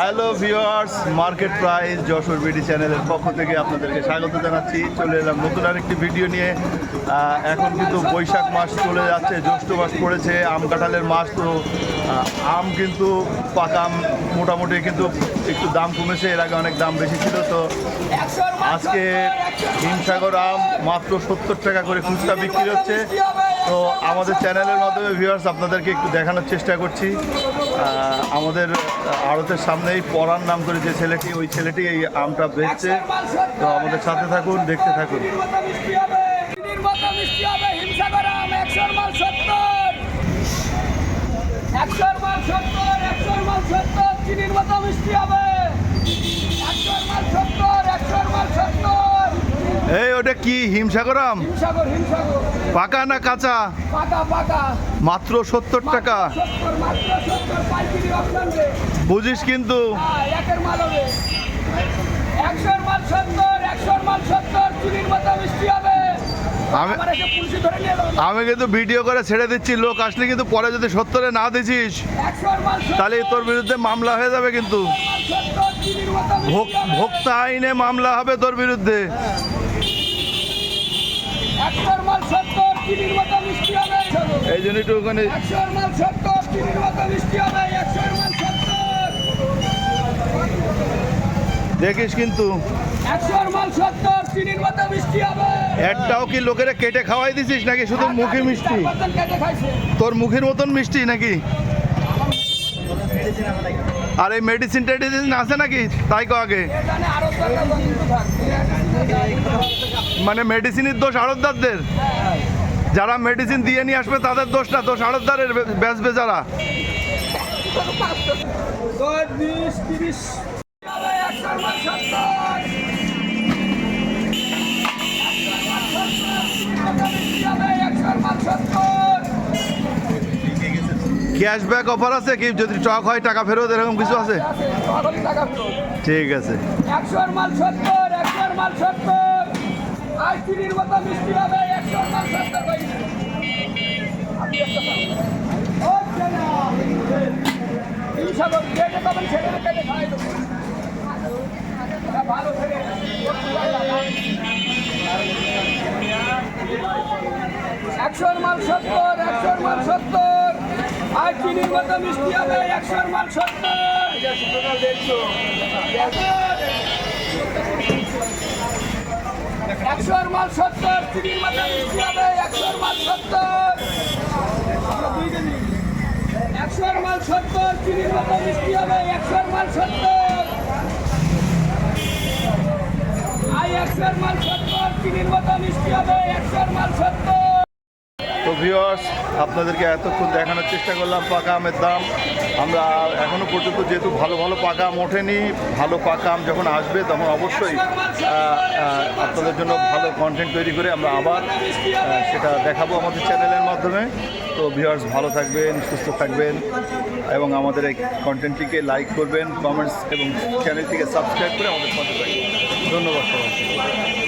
Hello viewers market price Jessore BD চ্যানেলের পক্ষ থেকে আপনাদেরকে স্বাগত জানাচ্ছি। চলে এলাম নতুন আরেকটি ভিডিও নিয়ে। এখন কিন্তু বৈশাখ মাস চলে যাচ্ছে, জ্যৈষ্ঠ মাস পড়েছে, আম কাঁঠালের মাস। তো আম কিন্তু পাকা আম মোটামুটি কিন্তু একটু দাম কমেছে, এর আগে অনেক দাম বেশি ছিল। তো, আজকে হিমসাগর আম মাত্র সত্তর টাকা করে খুচরা বিক্রি হচ্ছে। তো আমাদের চ্যানেলের মাধ্যমে ভিউয়ার্স আপনাদেরকে একটু দেখানোর চেষ্টা করছি। আমাদের আড়তের সামনেই পরার নাম করে যে ছেলেটি, ওই ছেলেটি এই আমটা বেচছে। তো আমাদের সাথে থাকুন, দেখতে থাকুন। একশোর মাল সত্তর একশোর মাল সত্তর চিনির মতো মিষ্টি হবে একশোর মাল সত্তর একশোর মাল সত্তর এই ওটা কি? হিমসাগর আম হিমসাগর হিমসাগর। পাকা না কাঁচা? মাত্র সত্তর টাকা। বুঝিস কিন্তু। হ্যাঁ, আমি কিন্তু ভিডিও করে ছেড়ে দিচ্ছি লোক আসলে কিন্তু পরে যদি সত্তরে না দিছিস তাহলে তোর বিরুদ্ধে মামলা হয়ে যাবে কিন্তু। ভোক্তা আইনে মামলা হবে তোর বিরুদ্ধে একশোর মাল সত্তর চিনির মতো মিষ্টি হবে এই জন্য একটু ওখানে দেখিস কিন্তু। একটাও কি লোকেরা কেটে খাওয়াই দিছিস নাকি শুধু মুখে মিষ্টি? তোর মুখের মতন মিষ্টি নাকি? আর এই মেডিসিন টেডিসিন আছে নাকি? তাই কো আগে। মানে মেডিসিনের দোষ আড়তদারদের। যারা মেডিসিন দিয়ে নিয়ে আসবে তাদের দোষ না দোষ আড়তদারের বেচবে যারা। ক্যাশব্যাক অফার আছে কি? যদি টক হয় টাকা ফেরত এরকম কিছু আছে। ঠিক আছে। একশোর মাল সত্তর একশোর মাল সত্তর। আজ চিনির মতো মিষ্টি হবে একশোর মাল সত্তর ভাই। আপনি একটা পাবেন। হচ্ছে না। এই সাগর কেটে পাবেন ছেড়ে কেটে খাই দেবো। এটা ভালো ছেড়ে একশোর মাল সত্তর একশোর মাল সত্তর। আর চিনির মতো মিষ্টি হবে একশোর মাল সত্তর। একশোর মাল সত্তর চিনির মতো মিষ্টি হবে সত্তর। একশোর মাল সত্তর চিনির মতো মিষ্টি একশোর মাল আই একশোর মাল সত্তর চিনির মতো মিষ্টি হবে সত্তর তো ভিউয়ার্স আপনাদেরকে এতক্ষণ দেখানোর চেষ্টা করলাম পাকা আমের দাম। আমরা এখনও পর্যন্ত যেহেতু ভালো ভালো পাকা আম ওঠেনি, ভালো পাকা আম যখন আসবে তখন অবশ্যই আপনাদের জন্য ভালো কন্টেন্ট তৈরি করে আমরা আবার সেটা দেখাবো আমাদের চ্যানেলের মাধ্যমে। তো ভিউয়ার্স ভালো থাকবেন, সুস্থ থাকবেন এবং আমাদের এই কন্টেন্টটিকে লাইক করবেন কমেন্টস এবং চ্যানেলটিকে সাবস্ক্রাইব করে আমাদের থাকবেন। ধন্যবাদ সবাইকে।